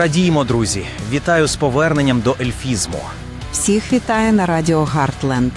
Радіємо, друзі! Вітаю з поверненням до ельфізму. Всіх вітає на радіо Гартленд.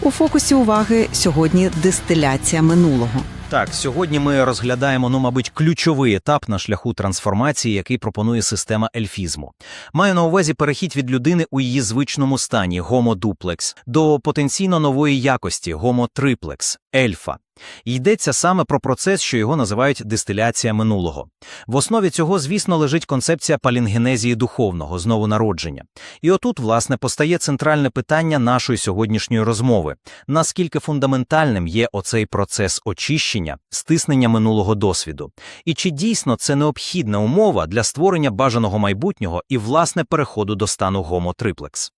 У фокусі уваги сьогодні дистиляція минулого. Так, сьогодні ми розглядаємо, ну, мабуть, ключовий етап на шляху трансформації, який пропонує система ельфізму. Маю на увазі перехід від людини у її звичному стані duplex до потенційно нової якості triplex – ельфа. Йдеться саме про процес, що його називають дистиляція минулого. В основі цього, звісно, лежить концепція палінгенезії духовного, знову народження. І отут, власне, постає центральне питання нашої сьогоднішньої розмови: наскільки фундаментальним є оцей процес очищення, стиснення минулого досвіду, і чи дійсно це необхідна умова для створення бажаного майбутнього і, власне, переходу до стану triplex.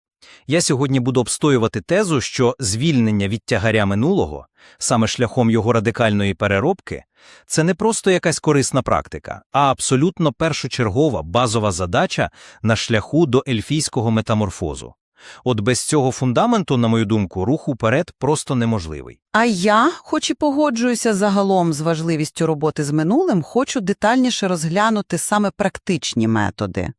Я сьогодні буду обстоювати тезу, що звільнення від тягаря минулого, саме шляхом його радикальної переробки, це не просто якась корисна практика, а абсолютно першочергова базова задача на шляху до ельфійського метаморфозу. От без цього фундаменту, на мою думку, рух уперед просто неможливий. А я, хоч і погоджуюся загалом з важливістю роботи з минулим, хочу детальніше розглянути саме практичні методи.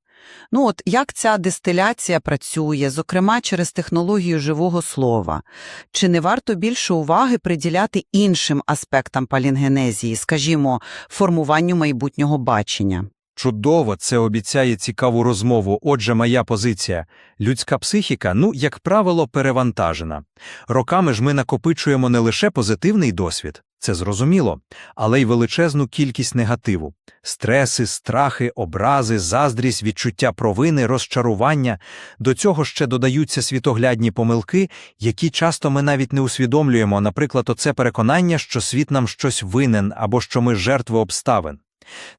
Ну от як ця дистиляція працює, зокрема через технологію живого слова? Чи не варто більше уваги приділяти іншим аспектам палінгенезії, скажімо, формуванню майбутнього бачення? Чудово, це обіцяє цікаву розмову. Отже, моя позиція. Людська психіка, ну, як правило, перевантажена. Роками ж ми накопичуємо не лише позитивний досвід, це зрозуміло, але й величезну кількість негативу. Стреси, страхи, образи, заздрість, відчуття провини, розчарування. До цього ще додаються світоглядні помилки, які часто ми навіть не усвідомлюємо, наприклад, оце переконання, що світ нам щось винен або що ми жертви обставин.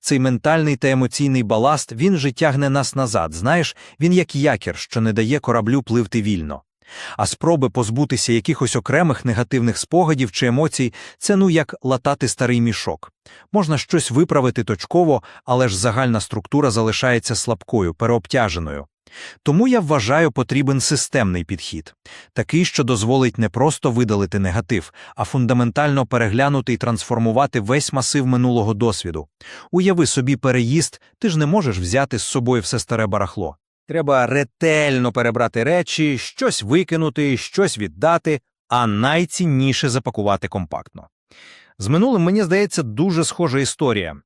Цей ментальний та емоційний баласт, він же тягне нас назад, знаєш, він як якір, що не дає кораблю пливти вільно. А спроби позбутися якихось окремих негативних спогадів чи емоцій – це ну як латати старий мішок. Можна щось виправити точково, але ж загальна структура залишається слабкою, переобтяженою. Тому я вважаю потрібен системний підхід, такий, що дозволить не просто видалити негатив, а фундаментально переглянути і трансформувати весь масив минулого досвіду. Уяви собі переїзд, ти ж не можеш взяти з собою все старе барахло. Треба ретельно перебрати речі, щось викинути, щось віддати, а найцінніше запакувати компактно. З минулим, мені здається, дуже схожа історія.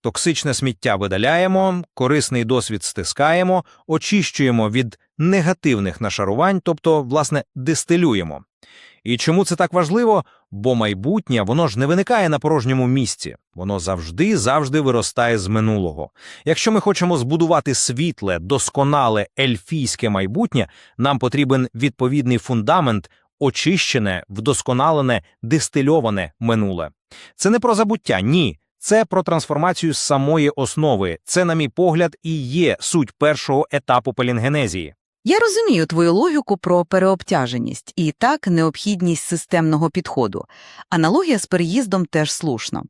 Токсичне сміття видаляємо, корисний досвід стискаємо, очищуємо від негативних нашарувань, тобто, власне, дистилюємо. І чому це так важливо? Бо майбутнє, воно ж не виникає на порожньому місці, воно завжди, завжди виростає з минулого. Якщо ми хочемо збудувати світле, досконале ельфійське майбутнє, нам потрібен відповідний фундамент, очищене, вдосконалене, дистильоване минуле. Це не про забуття, ні. Це про трансформацію самої основи. Це, на мій погляд, і є суть першого етапу палінгенезії. Я розумію твою логіку про переобтяженість і так необхідність системного підходу. Аналогія з переїздом теж слушна.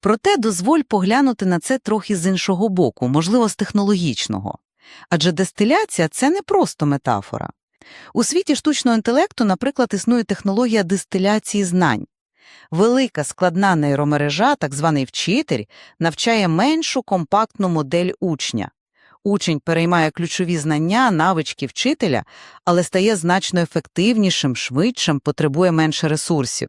Проте дозволь поглянути на це трохи з іншого боку, можливо, з технологічного. Адже дистиляція – це не просто метафора. У світі штучного інтелекту, наприклад, існує технологія дистиляції знань. Велика складна нейромережа, так званий вчитель, навчає меншу компактну модель учня. Учень переймає ключові знання, навички вчителя, але стає значно ефективнішим, швидшим, потребує менше ресурсів.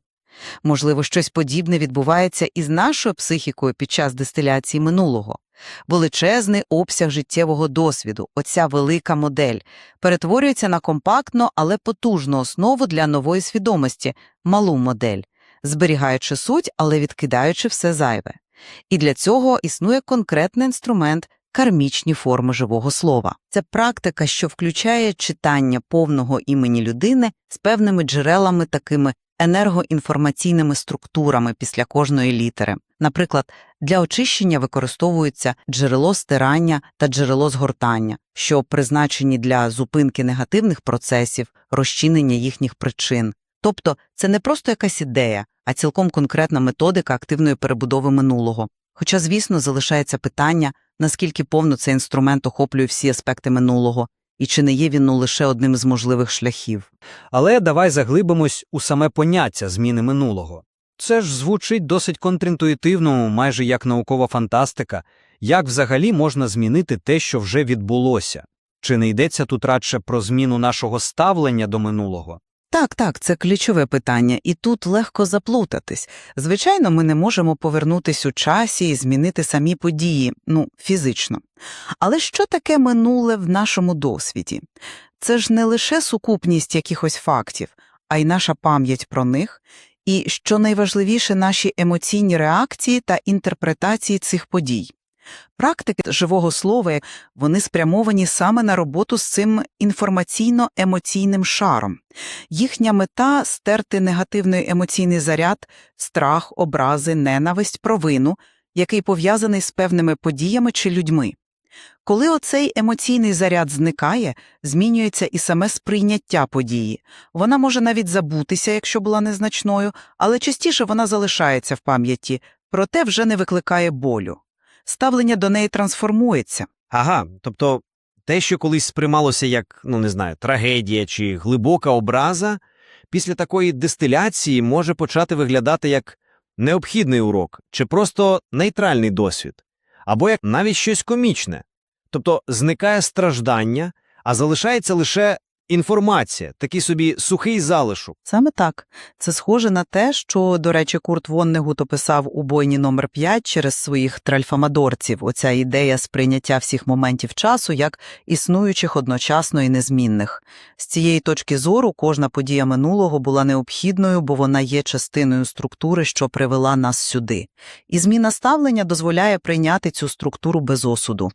Можливо, щось подібне відбувається і з нашою психікою під час дистиляції минулого. Величезний обсяг життєвого досвіду, оця велика модель, перетворюється на компактну, але потужну основу для нової свідомості, малу модель, зберігаючи суть, але відкидаючи все зайве. І для цього існує конкретний інструмент кармічні форми живого слова. Це практика, що включає читання повного імені людини з певними джерелами, такими енергоінформаційними структурами після кожної літери. Наприклад, для очищення використовуються джерело стирання та джерело згортання, що призначені для зупинки негативних процесів, розчинення їхніх причин. Тобто це не просто якась ідея, а цілком конкретна методика активної перебудови минулого. Хоча, звісно, залишається питання, наскільки повно цей інструмент охоплює всі аспекти минулого, і чи не є він ну, лише одним з можливих шляхів. Але давай заглибимось у саме поняття зміни минулого. Це ж звучить досить контрінтуїтивно, майже як наукова фантастика. Як взагалі можна змінити те, що вже відбулося? Чи не йдеться тут радше про зміну нашого ставлення до минулого? Так, так, це ключове питання, і тут легко заплутатись. Звичайно, ми не можемо повернутись у часі і змінити самі події, ну, фізично. Але що таке минуле в нашому досвіді? Це ж не лише сукупність якихось фактів, а й наша пам'ять про них, і, що найважливіше, наші емоційні реакції та інтерпретації цих подій. Практики живого слова, вони спрямовані саме на роботу з цим інформаційно-емоційним шаром. Їхня мета – стерти негативний емоційний заряд, страх, образи, ненависть, провину, який пов'язаний з певними подіями чи людьми. Коли оцей емоційний заряд зникає, змінюється і саме сприйняття події. Вона може навіть забутися, якщо була незначною, але частіше вона залишається в пам'яті, проте вже не викликає болю. Ставлення до неї трансформується. Ага, тобто те, що колись сприймалося як, ну не знаю, трагедія чи глибока образа, після такої дистиляції може почати виглядати як необхідний урок чи просто нейтральний досвід, або як навіть щось комічне. Тобто зникає страждання, а залишається лише інформація, такий собі сухий залишок. Саме так. Це схоже на те, що, до речі, Курт Воннегут описав у бойні номер 5 через своїх тральфамадорців, оця ідея сприйняття всіх моментів часу як існуючих одночасно і незмінних. З цієї точки зору кожна подія минулого була необхідною, бо вона є частиною структури, що привела нас сюди. І зміна ставлення дозволяє прийняти цю структуру без осуду.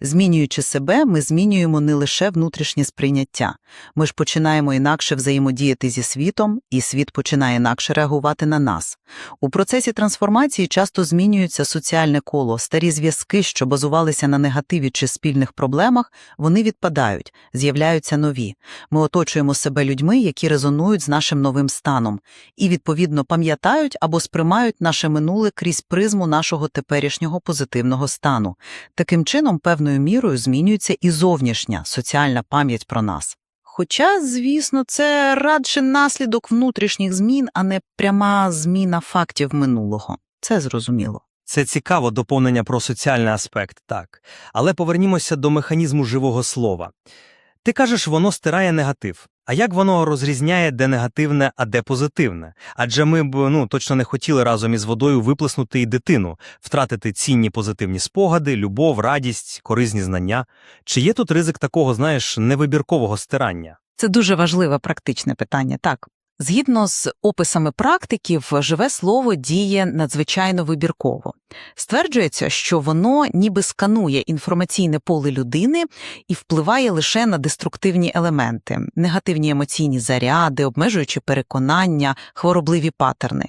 Змінюючи себе, ми змінюємо не лише внутрішнє сприйняття. Ми ж починаємо інакше взаємодіяти зі світом, і світ починає інакше реагувати на нас. У процесі трансформації часто змінюється соціальне коло, старі зв'язки, що базувалися на негативі чи спільних проблемах, вони відпадають, з'являються нові. Ми оточуємо себе людьми, які резонують з нашим новим станом, і, відповідно, пам'ятають або сприймають наше минуле крізь призму нашого теперішнього позитивного стану. Таким чином, певною мірою змінюється і зовнішня соціальна пам'ять про нас. Хоча, звісно, це радше наслідок внутрішніх змін, а не пряма зміна фактів минулого. Це зрозуміло. Це цікаво доповнення про соціальний аспект, так. Але повернімося до механізму живого слова. Ти кажеш, воно стирає негатив. А як воно розрізняє, де негативне, а де позитивне? Адже ми б ну точно не хотіли разом із водою виплеснути і дитину, втратити цінні позитивні спогади, любов, радість, корисні знання. Чи є тут ризик такого, знаєш, невибіркового стирання? Це дуже важливе практичне питання, так. Згідно з описами практиків, живе слово діє надзвичайно вибірково. Стверджується, що воно ніби сканує інформаційне поле людини і впливає лише на деструктивні елементи, негативні емоційні заряди, обмежуючи переконання, хворобливі паттерни.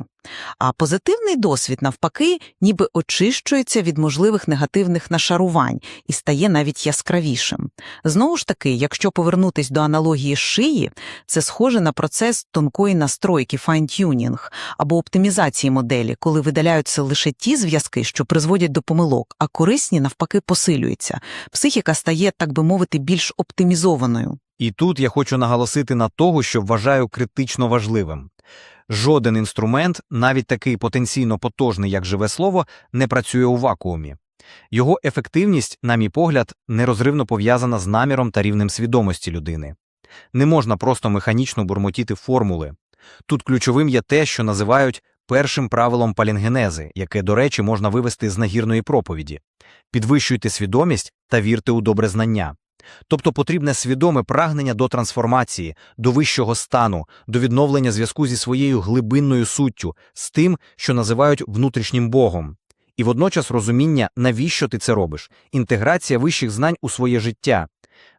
А позитивний досвід, навпаки, ніби очищується від можливих негативних нашарувань і стає навіть яскравішим. Знову ж таки, якщо повернутись до аналогії шиї, це схоже на процес тонкої настройки файн-тюнінг або оптимізації моделі, коли видаляються лише ті зв'язки, що призводять до помилок, а корисні навпаки посилюються. Психіка стає, так би мовити, більш оптимізованою. І тут я хочу наголосити на того, що вважаю критично важливим. Жоден інструмент, навіть такий потенційно потужний, як живе слово, не працює у вакуумі. Його ефективність, на мій погляд, нерозривно пов'язана з наміром та рівнем свідомості людини. Не можна просто механічно бурмотіти формули. Тут ключовим є те, що називають першим правилом палінгенези, яке, до речі, можна вивести з нагірної проповіді. Підвищуйте свідомість та вірте у добре знання. Тобто потрібне свідоме прагнення до трансформації, до вищого стану, до відновлення зв'язку зі своєю глибинною суттю, з тим, що називають внутрішнім Богом. І водночас розуміння, навіщо ти це робиш, інтеграція вищих знань у своє життя.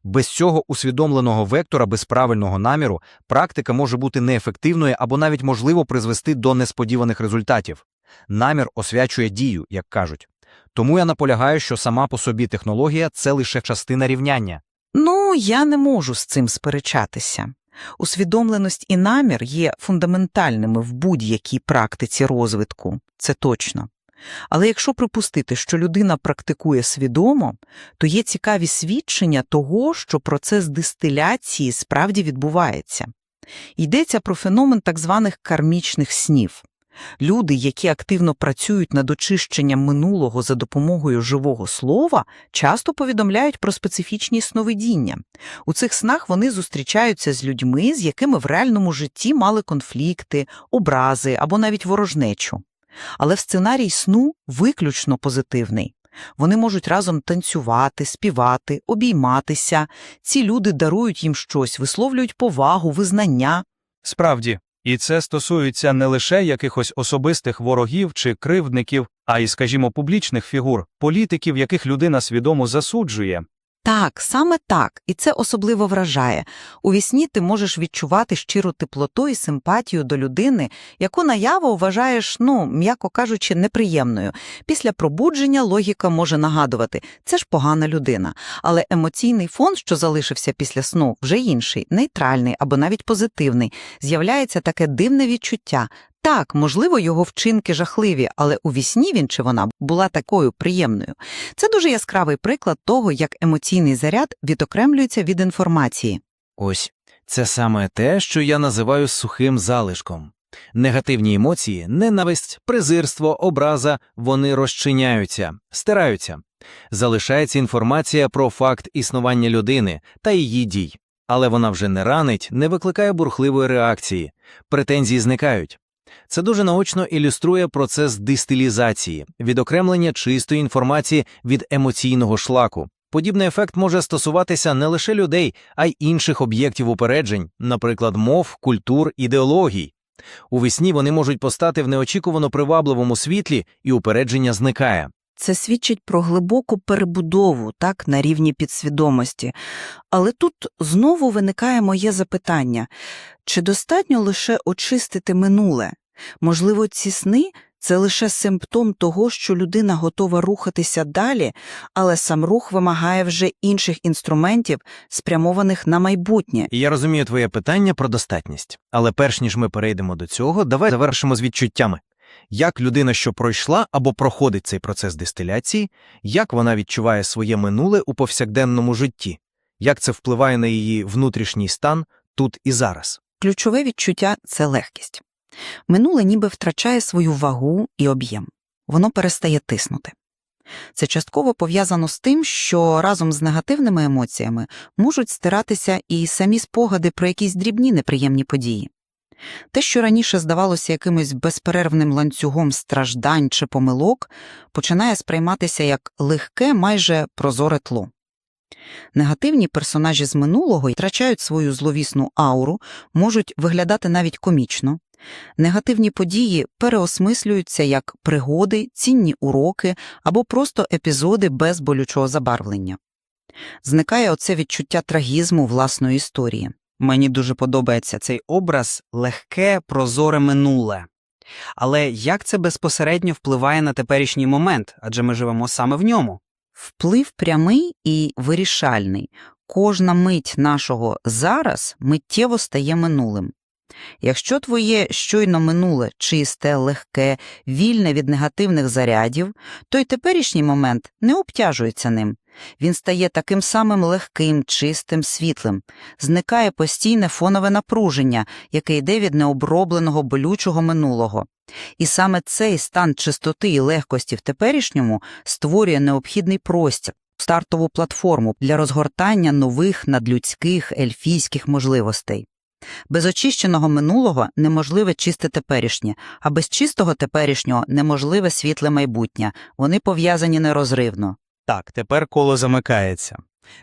Без цього усвідомленого вектора, без правильного наміру, практика може бути неефективною або навіть можливо призвести до несподіваних результатів. Намір освячує дію, як кажуть. Тому я наполягаю, що сама по собі технологія це лише частина рівняння. Ну, я не можу з цим сперечатися. Усвідомленість і намір є фундаментальними в будь-якій практиці розвитку, це точно. Але якщо припустити, що людина практикує свідомо, то є цікаві свідчення того, що процес дистиляції справді відбувається. Йдеться про феномен так званих кармічних снів. Люди, які активно працюють над очищенням минулого за допомогою живого слова, часто повідомляють про специфічні сновидіння. У цих снах вони зустрічаються з людьми, з якими в реальному житті мали конфлікти, образи або навіть ворожнечу. Але сценарій сну виключно позитивний. Вони можуть разом танцювати, співати, обійматися. Ці люди дарують їм щось, висловлюють повагу, визнання. Справді, і це стосується не лише якихось особистих ворогів чи кривдників, а й, скажімо, публічних фігур, політиків, яких людина свідомо засуджує. Так, саме так, і це особливо вражає. У вісні ти можеш відчувати щиру теплоту і симпатію до людини, яку наяву вважаєш, ну, м'яко кажучи, неприємною. Після пробудження логіка може нагадувати – це ж погана людина. Але емоційний фон, що залишився після сну, вже інший, нейтральний або навіть позитивний. З'являється таке дивне відчуття. Так, можливо, його вчинки жахливі, але у вісні він чи вона була такою приємною. Це дуже яскравий приклад того, як емоційний заряд відокремлюється від інформації. Ось це саме те, що я називаю сухим залишком. Негативні емоції, ненависть, презирство, образа вони розчиняються, стираються. Залишається інформація про факт існування людини та її дій, але вона вже не ранить, не викликає бурхливої реакції, претензії зникають. Це дуже наочно ілюструє процес дистилізації, відокремлення чистої інформації від емоційного шлаку. Подібний ефект може стосуватися не лише людей, а й інших об'єктів упереджень, наприклад, мов, культур, ідеологій. У весні вони можуть постати в неочікувано привабливому світлі, і упередження зникає. Це свідчить про глибоку перебудову так на рівні підсвідомості. Але тут знову виникає моє запитання: чи достатньо лише очистити минуле? Можливо, ці сни це лише симптом того, що людина готова рухатися далі, але сам рух вимагає вже інших інструментів, спрямованих на майбутнє. Я розумію твоє питання про достатність. Але перш ніж ми перейдемо до цього, давай завершимо з відчуттями. Як людина, що пройшла або проходить цей процес дистиляції, як вона відчуває своє минуле у повсякденному житті, як це впливає на її внутрішній стан тут і зараз. Ключове відчуття це легкість. Минуле ніби втрачає свою вагу і об'єм. Воно перестає тиснути. Це частково пов'язано з тим, що разом з негативними емоціями можуть стиратися і самі спогади про якісь дрібні неприємні події. Те, що раніше здавалося якимось безперервним ланцюгом страждань чи помилок, починає сприйматися як легке, майже прозоре тло. Негативні персонажі з минулого втрачають свою зловісну ауру, можуть виглядати навіть комічно. Негативні події переосмислюються як пригоди, цінні уроки або просто епізоди без болючого забарвлення. Зникає оце відчуття трагізму власної історії. Мені дуже подобається цей образ легке, прозоре минуле. Але як це безпосередньо впливає на теперішній момент, адже ми живемо саме в ньому? Вплив прямий і вирішальний. Кожна мить нашого зараз миттєво стає минулим. Якщо твоє щойно минуле чисте, легке, вільне від негативних зарядів, то й теперішній момент не обтяжується ним. Він стає таким самим легким, чистим, світлим. Зникає постійне фонове напруження, яке йде від необробленого болючого минулого. І саме цей стан чистоти і легкості в теперішньому створює необхідний простір, стартову платформу для розгортання нових надлюдських ельфійських можливостей. Без очищеного минулого неможливе чисте теперішнє, а без чистого теперішнього неможливе світле майбутнє. Вони пов'язані нерозривно. Так, тепер коло замикається.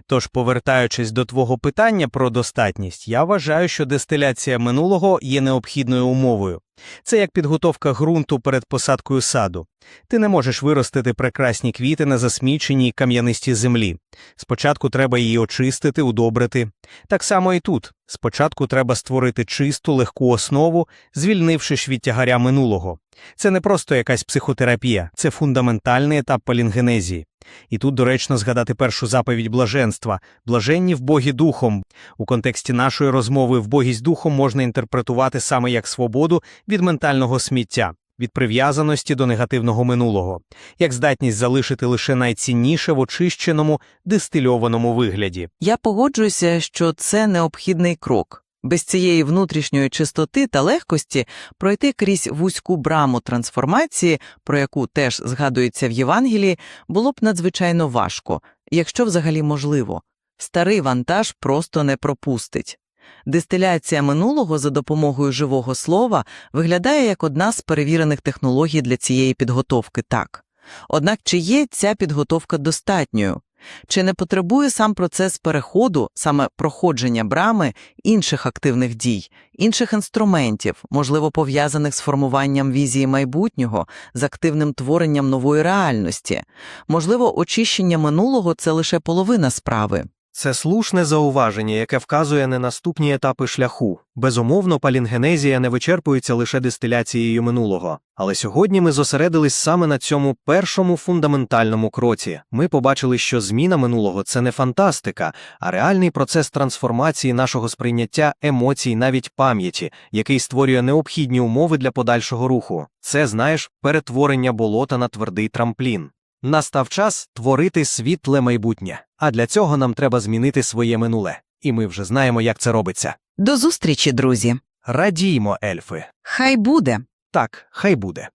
Тож, повертаючись до твого питання про достатність, я вважаю, що дистиляція минулого є необхідною умовою. Це як підготовка ґрунту перед посадкою саду. Ти не можеш виростити прекрасні квіти на засміченій кам'янистій землі. Спочатку треба її очистити, удобрити. Так само і тут. Спочатку треба створити чисту, легку основу, звільнивши від тягаря минулого. Це не просто якась психотерапія, це фундаментальний етап палінгенезії. І тут доречно згадати першу заповідь блаженства блаженні вбогі духом. У контексті нашої розмови вбогість духом можна інтерпретувати саме як свободу від ментального сміття, від прив'язаності до негативного минулого, як здатність залишити лише найцінніше в очищеному, дистильованому вигляді. Я погоджуюся, що це необхідний крок. Без цієї внутрішньої чистоти та легкості пройти крізь вузьку браму трансформації, про яку теж згадується в Євангелії, було б надзвичайно важко, якщо взагалі можливо. Старий вантаж просто не пропустить. Дистиляція минулого за допомогою живого слова виглядає як одна з перевірених технологій для цієї підготовки так. Однак чи є ця підготовка достатньою? Чи не потребує сам процес переходу, саме проходження брами, інших активних дій, інших інструментів, можливо, пов'язаних з формуванням візії майбутнього, з активним творенням нової реальності? Можливо, очищення минулого – це лише половина справи. Це слушне зауваження, яке вказує на наступні етапи шляху. Безумовно, палінгенезія не вичерпується лише дистиляцією минулого. Але сьогодні ми зосередились саме на цьому першому фундаментальному кроці. Ми побачили, що зміна минулого це не фантастика, а реальний процес трансформації нашого сприйняття емоцій, навіть пам'яті, який створює необхідні умови для подальшого руху. Це, знаєш, перетворення болота на твердий трамплін. Настав час творити світле майбутнє. А для цього нам треба змінити своє минуле. І ми вже знаємо, як це робиться. До зустрічі, друзі! Радіймо, ельфи. Хай буде! Так, хай буде.